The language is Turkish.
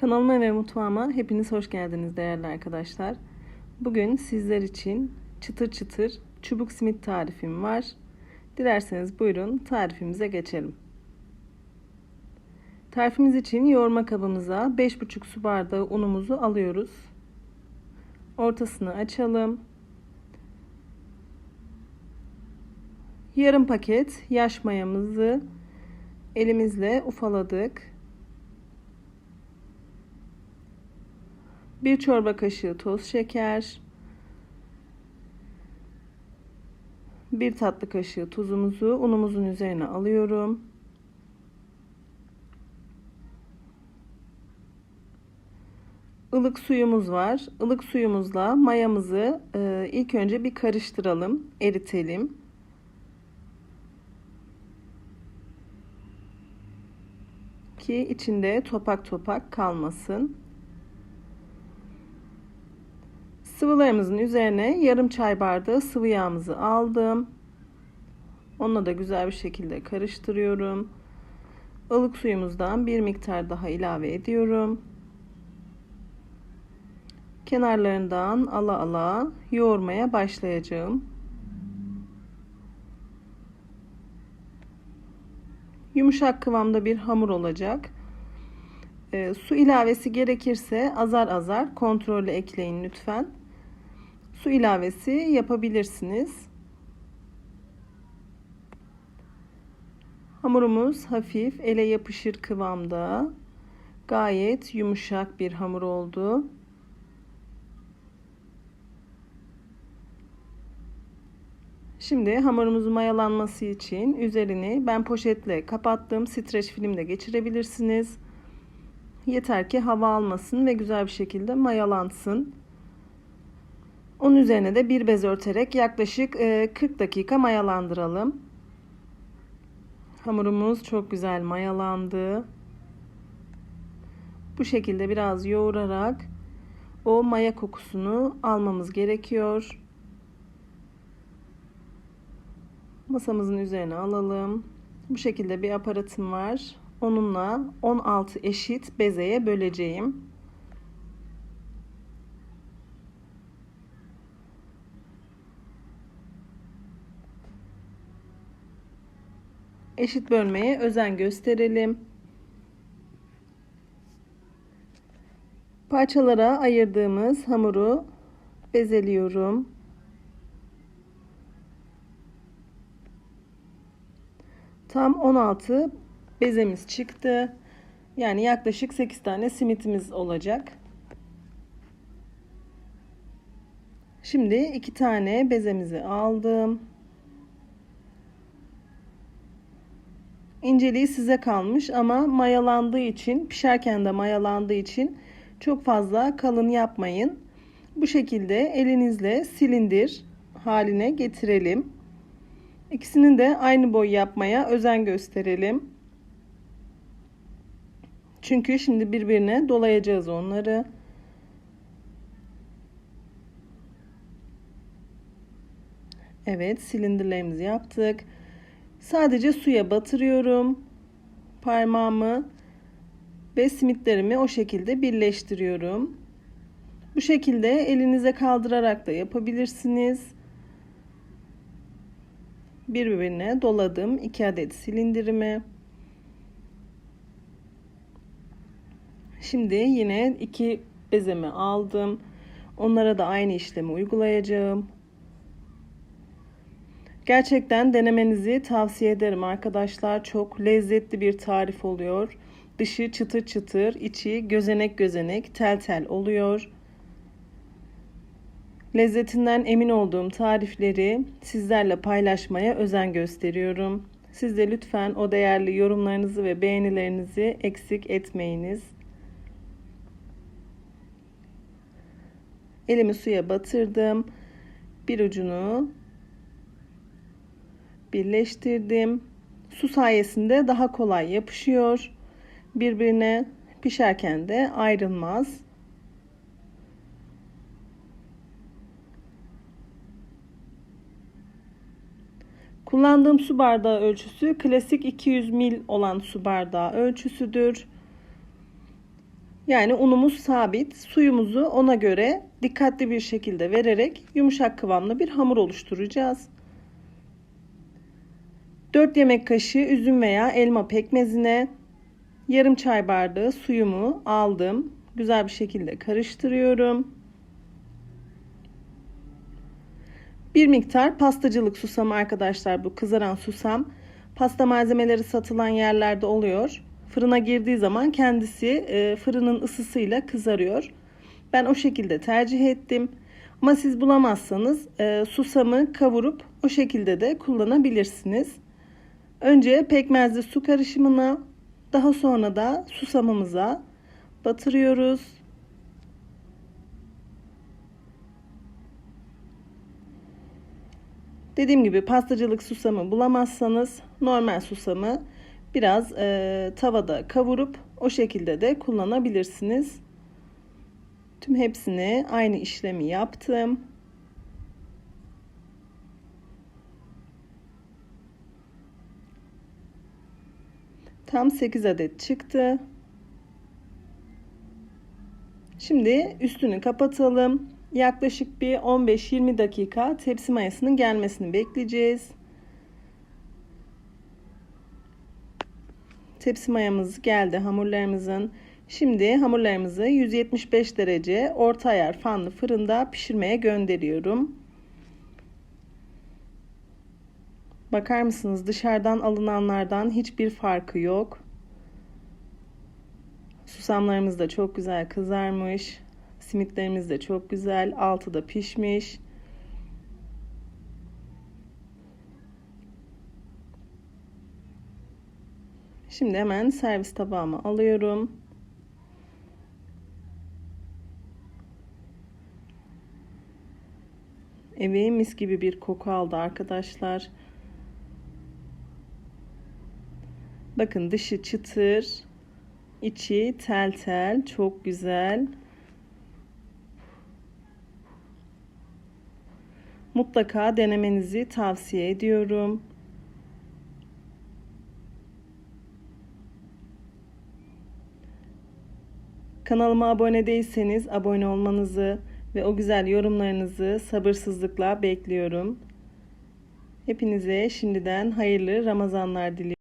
Kanalıma ve mutfağıma hepiniz hoş geldiniz değerli arkadaşlar. Bugün sizler için çıtır çıtır çubuk simit tarifim var. Dilerseniz buyurun tarifimize geçelim. Tarifimiz için yoğurma kabımıza 5,5 su bardağı unumuzu alıyoruz. Ortasını açalım. Yarım paket yaş mayamızı elimizle ufaladık. Bir çorba kaşığı toz şeker. Bir tatlı kaşığı tuzumuzu unumuzun üzerine alıyorum. ılık suyumuz var. Ilık suyumuzla mayamızı e, ilk önce bir karıştıralım, eritelim. Ki içinde topak topak kalmasın. Sıvılarımızın üzerine yarım çay bardağı sıvı yağımızı aldım. Onunla da güzel bir şekilde karıştırıyorum. Ilık suyumuzdan bir miktar daha ilave ediyorum. Kenarlarından ala ala yoğurmaya başlayacağım. Yumuşak kıvamda bir hamur olacak. E, su ilavesi gerekirse azar azar kontrollü ekleyin lütfen. Su ilavesi yapabilirsiniz. Hamurumuz hafif ele yapışır kıvamda. Gayet yumuşak bir hamur oldu. Şimdi hamurumuzun mayalanması için üzerini ben poşetle kapattım. Streç filmle geçirebilirsiniz. Yeter ki hava almasın ve güzel bir şekilde mayalansın. Onun üzerine de bir bez örterek yaklaşık 40 dakika mayalandıralım. Hamurumuz çok güzel mayalandı. Bu şekilde biraz yoğurarak o maya kokusunu almamız gerekiyor. Masamızın üzerine alalım. Bu şekilde bir aparatım var. Onunla 16 eşit bezeye böleceğim. Eşit bölmeye özen gösterelim. Parçalara ayırdığımız hamuru bezeliyorum. Tam 16 bezemiz çıktı. Yani yaklaşık 8 tane simitimiz olacak. Şimdi iki tane bezemizi aldım. İnceliği size kalmış ama mayalandığı için, pişerken de mayalandığı için çok fazla kalın yapmayın. Bu şekilde elinizle silindir haline getirelim. İkisinin de aynı boy yapmaya özen gösterelim. Çünkü şimdi birbirine dolayacağız onları. Evet silindirlerimizi yaptık. Sadece suya batırıyorum. Parmağımı ve simitlerimi o şekilde birleştiriyorum. Bu şekilde elinize kaldırarak da yapabilirsiniz. Birbirine doladım 2 adet silindirimi. Şimdi yine iki bezemi aldım. Onlara da aynı işlemi uygulayacağım. Gerçekten denemenizi tavsiye ederim arkadaşlar. Çok lezzetli bir tarif oluyor. Dışı çıtır çıtır, içi gözenek gözenek, tel tel oluyor. Lezzetinden emin olduğum tarifleri sizlerle paylaşmaya özen gösteriyorum. Siz de lütfen o değerli yorumlarınızı ve beğenilerinizi eksik etmeyiniz. Elimi suya batırdım. Bir ucunu birleştirdim. Su sayesinde daha kolay yapışıyor. Birbirine pişerken de ayrılmaz. Kullandığım su bardağı ölçüsü klasik 200 mil olan su bardağı ölçüsüdür. Yani unumuz sabit. Suyumuzu ona göre dikkatli bir şekilde vererek yumuşak kıvamlı bir hamur oluşturacağız. 4 yemek kaşığı üzüm veya elma pekmezine yarım çay bardağı suyumu aldım. Güzel bir şekilde karıştırıyorum. Bir miktar pastacılık susamı arkadaşlar bu kızaran susam. Pasta malzemeleri satılan yerlerde oluyor. Fırına girdiği zaman kendisi e, fırının ısısıyla kızarıyor. Ben o şekilde tercih ettim. Ama siz bulamazsanız e, susamı kavurup o şekilde de kullanabilirsiniz. Önce pekmezli su karışımına daha sonra da susamımıza batırıyoruz. Dediğim gibi pastacılık susamı bulamazsanız normal susamı biraz e, tavada kavurup o şekilde de kullanabilirsiniz. Tüm hepsini aynı işlemi yaptım. Tam 8 adet çıktı. Şimdi üstünü kapatalım. Yaklaşık bir 15-20 dakika tepsi mayasının gelmesini bekleyeceğiz. Tepsi mayamız geldi hamurlarımızın. Şimdi hamurlarımızı 175 derece orta ayar fanlı fırında pişirmeye gönderiyorum. Bakar mısınız dışarıdan alınanlardan hiçbir farkı yok. Susamlarımız da çok güzel kızarmış. Simitlerimiz de çok güzel. Altı da pişmiş. Şimdi hemen servis tabağıma alıyorum. Evi mis gibi bir koku aldı arkadaşlar. Bakın dışı çıtır, içi tel tel, çok güzel. Mutlaka denemenizi tavsiye ediyorum. Kanalıma abone değilseniz abone olmanızı ve o güzel yorumlarınızı sabırsızlıkla bekliyorum. Hepinize şimdiden hayırlı Ramazanlar diliyorum.